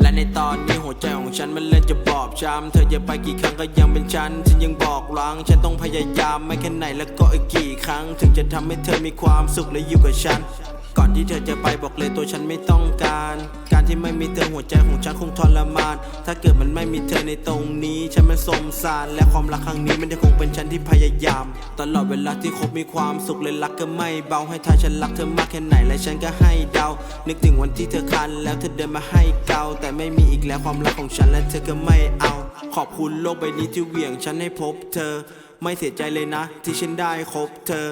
และในตอนนี้หัวใจของฉันมันเริ่มจะบอบช้ำเธอจะไปกี่ครั้งก็ยังเป็นฉันฉันยังบอกรังฉันต้องพยายามไม่แค่ไหนแล้วก็อีกกี่ครั้ง ถึงจะทำให้เธอมีความสุขและอยู่กับฉัน ก่อนที่เธอจะไปบอกเลยตัวฉันไม่ต้องการ การที่ไม่มีเธอหัวใจของฉันคงทรมาน ถ้าเกิดมันไม่มีเธอในตรงนี้ ฉันมันสมสาร และความรักครั้งนี้มันจะคงเป็นฉันที่พยายาม ตลอดเวลาที่คบมีความสุขเลยรักก็ไม่เบาให้ทายฉันรักเธอมากแค่ไหนและฉันก็ให้เดา นึกถึงวันที่เธอคันแล้วเธอเดินมาให้เกาแต่ไม่มีอีกแล้วความรักของฉันและเธอก็ไม่เอา ขอบคุณโลกใบนี้ที่เหวี่ยงฉันให้พบเธอ ไม่เสียใจเลยนะ ที่ฉันได้คบเธอ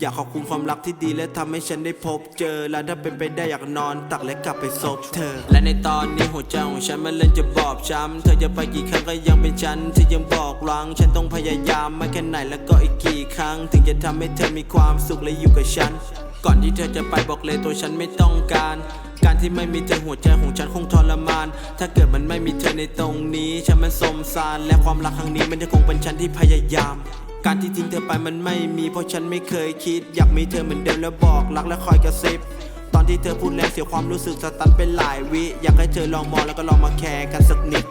อยากขอบคุณความรักที่ดีและทำให้ฉันได้พบเจอ และถ้าเป็นไปได้อยากนอนตักและกลับไปซบเธอ และในตอนนี้หัวใจของฉันมันเริ่มจะบอบช้ำเธอจะไปกี่ครั้งก็ยังเป็นฉันที่ยังบอกรัง ฉันต้องพยายามไม่แค่ไหนแล้วก็อีกกี่ครั้ง ถึงจะทำให้เธอมีความสุขและอยู่กับฉัน ก่อนที่เธอจะไปบอกเลยตัวฉันไม่ต้องการ การที่ไม่มีเธอหัวใจของฉันคงทรมาน ถ้าเกิดมันไม่มีเธอในตรงนี้ ฉันมันสมสาร และความรักครั้งนี้มันจะคงเป็นฉันที่พยายาม การที่ทิ้งเธอไปมันไม่มีเพราะฉันไม่เคยคิด อยากมีเธอเหมือนเดิมแล้วบอกรักและคอยกระซิบตอนที่เธอพูดแล้วเสียความรู้สึกสตันเป็นหลายวิ อยากให้เธอลองมองแล้วก็ลองมาแคร์กันสักนิด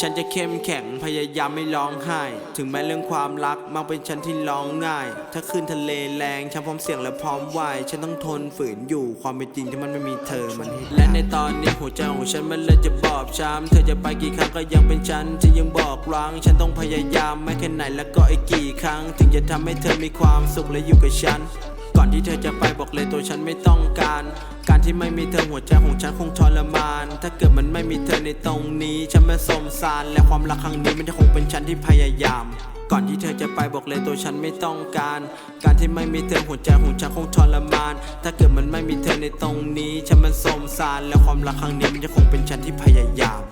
ฉันจะเข้มแข็งพยายามไม่ร้องไห้ ถึงแม้เรื่องความรักมักเป็นฉันที่ร้องง่าย ถ้าขึ้นทะเลแรงฉันพร้อมเสี่ยงและพร้อมว่ายฉันต้องทนฝืนอยู่ความเป็นจริงที่มันไม่มีเธอมัน และในตอนนี้หัวใจของฉันมันเริ่มจะบอบช้ำเธอจะไปกี่ครั้งก็ยังเป็นฉันที่ยังบอกรังฉันต้องพยายามไม่แค่ไหนแล้วก็อีกกี่ครั้ง ถึงจะทำให้เธอมีความสุขและอยู่กับฉัน ก่อนที่เธอจะไปบอกเลยตัวฉันไม่ต้องการ การที่ไม่มีเธอหัวใจของฉันคงทรมาน ถ้าเกิดมันไม่มีเธอในตรงนี้ ฉันมันสมสาร และความรักครั้งนี้มันจะคงเป็นฉันที่พยายาม ก่อนที่เธอจะไปบอกเลยตัวฉันไม่ต้องการ การที่ไม่มีเธอหัวใจของฉันคงทรมาน ถ้าเกิดมันไม่มีเธอในตรงนี้ ฉันมันสมสาร และความรักครั้งนี้มันจะคงเป็นฉันที่พยายาม